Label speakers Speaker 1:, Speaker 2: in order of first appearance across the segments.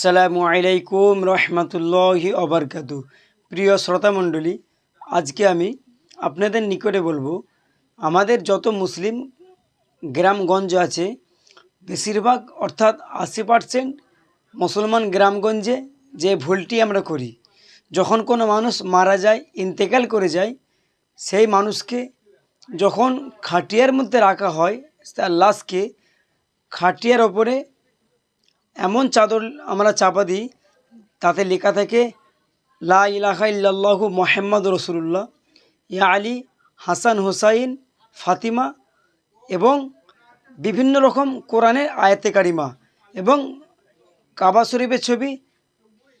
Speaker 1: আসসালামু আলাইকুম রহমতুল্লাহি অবরকাতু। প্রিয় শ্রোতামণ্ডলী আজকে আমি আপনাদের নিকটে বলব, আমাদের যত মুসলিম গ্রামগঞ্জ আছে, বেশিরভাগ অর্থাৎ আশি পার্সেন্ট মুসলমান গ্রামগঞ্জে যে ভুলটি আমরা করি, যখন কোনো মানুষ মারা যায়, ইন্তেকাল করে যায়, সেই মানুষকে যখন খাটিয়ার মধ্যে রাখা হয়, তার লাশকে খাটিয়ার ওপরে এমন চাদর আমরা চাপা দিই, তাতে লেখা থাকে, লা ইলাহা ইল্লাল্লাহু মোহাম্মদ রসুল্লাহ ইয়া আলী, হাসান হুসাইন, ফাতিমা এবং বিভিন্ন রকম কোরআনের আয়াতে কারিমা এবং কাবা শরীফের ছবি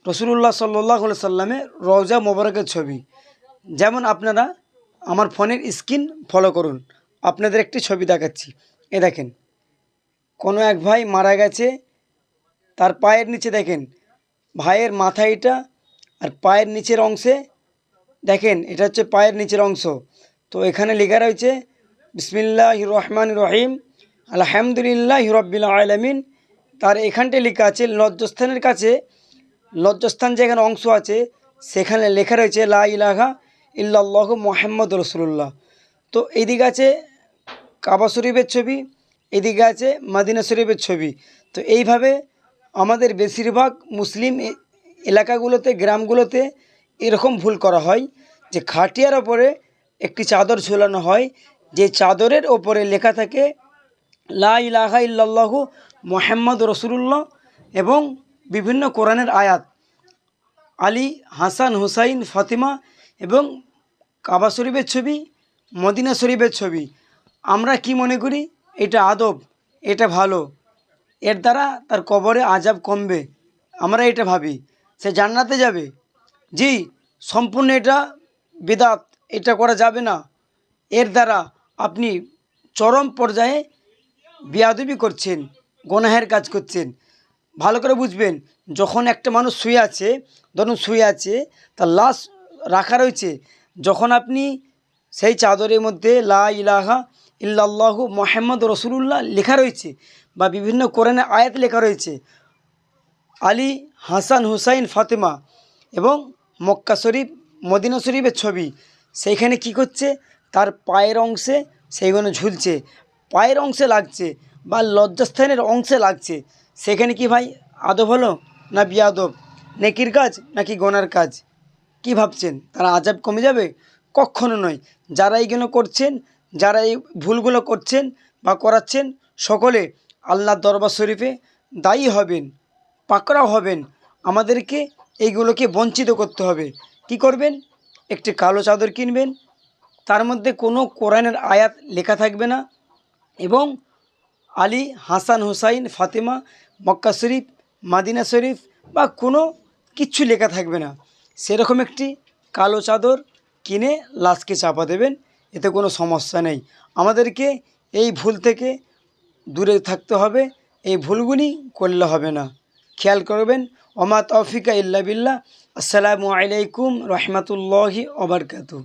Speaker 1: রসুল্লাহ সাল্লাহ সাল্লামের রওজা মোবারকের ছবি। যেমন আপনারা আমার ফোনের স্ক্রিন ফলো করুন, আপনাদের একটি ছবি দেখাচ্ছি। এ দেখেন, কোনো এক ভাই মারা গেছে তার পায়ের নিচে দেখেন, ভাইয়ের মাথা এটা আর পায়ের নিচের অংশে দেখেন, এটা হচ্ছে পায়ের নিচের অংশ। তো এখানে লেখা রয়েছে বিসমিল্লাহ রহমান রহিম, আলহামদুলিল্লাহ রব্বিল আলমিন। তার এখানটায় লেখা আছে, লজ্জস্থানের কাছে, লজ্জস্থান যেখানে অংশ আছে, সেখানে লেখা রয়েছে, লা ইলাহা ইল্লাল্লাহ মোহাম্মদ রসুল্লাহ তো এইদিকে আছে কাবা শরীফের ছবি, এদিকে আছে মাদিনা শরীফের ছবি। তো এইভাবে আমাদের বেশিরভাগ মুসলিম এলাকাগুলোতে, গ্রামগুলোতে এরকম ভুল করা হয় যে খাটিয়ার ওপরে একটি চাদর ঝোলানো হয়, যে চাদরের ওপরে লেখা থাকে, লা ইলাহা ইল্লাল্লাহু মোহাম্মদ রসুল্লাহ এবং বিভিন্ন কোরআনের আয়াত, আলী, হাসান, হুসাইন, ফাতিমা এবং কাবা শরীফের ছবি, মদিনা শরীফের ছবি। আমরা কি মনে করি? এটা আদব, এটা ভালো। এর দ্বারা তার কবরে আজাব কমবে। আমরা এটা ভাবি। সে জান্নাতে যাবে। জি, সম্পূর্ণ এটা বেদাত। এটা করা যাবে না। এর দ্বারা আপনি চরম পর্যায়ে বিয়াদবি করছেন, গোনাহের কাজ করছেন। ভালো করে বুঝবেন, যখন একটা মানুষ শুয়ে আছে, ধরুন শুয়ে আছে, তার লাশ রাখা রয়েছে, যখন আপনি সেই চাদরের মধ্যে লা ইলাহা ইল্লাল্লাহু মোহাম্মদ রসুল্লাহ লেখা রয়েছে বা বিভিন্ন কোরআনে আয়াত লেখা রয়েছে। আলী, হাসান, হুসাইন, ফাতেমা এবং মক্কা শরীফ, মদিনা শরীফের ছবি। সেইখানে কি করছে? তার পায়ের অংশে সেইগুলো ঝুলছে। পায়ের অংশে লাগছে বা লজ্জাস্থানের অংশে লাগছে। সেখানে কি ভাই? আদব হলো না বিয়াদব? নেকির কাজ নাকি গোনার কাজ? কি ভাবছেন? তারা আজাব কমে যাবে? কখনো নয়। যারা এইগুলো করছেন যারা এই ভুলগুলো করছেন বা করাচ্ছেন, সকলে আল্লাহ দরবার শরীফে দায়ী হবেন, পাকড়াও হবেন। আমাদেরকে এইগুলোকে বঞ্চিত করতে হবে। কি করবেন? একটি কালো চাদর কিনবেন। তার মধ্যে কোনো কোরআনের আয়াত লেখা থাকবে না এবং আলী হাসান হুসাইন, ফাতেমা, মক্কা শরীফ, মাদিনা শরীফ বা কোনো কিচ্ছু লেখা থাকবে না। সেরকম একটি কালো চাদর কিনে লাশকে চাপা দেবেন, এতে কোনো সমস্যা নেই। আমাদেরকে এই ভুল থেকে দূরে থাকতে হবে, এই ভুলগুলি করলে হবে না। খেয়াল করবেন, ওমা তৌফিকা ইল্লা বিল্লাহ। আসসালামু আলাইকুম রহমতুল্লাহি ওবরকাতু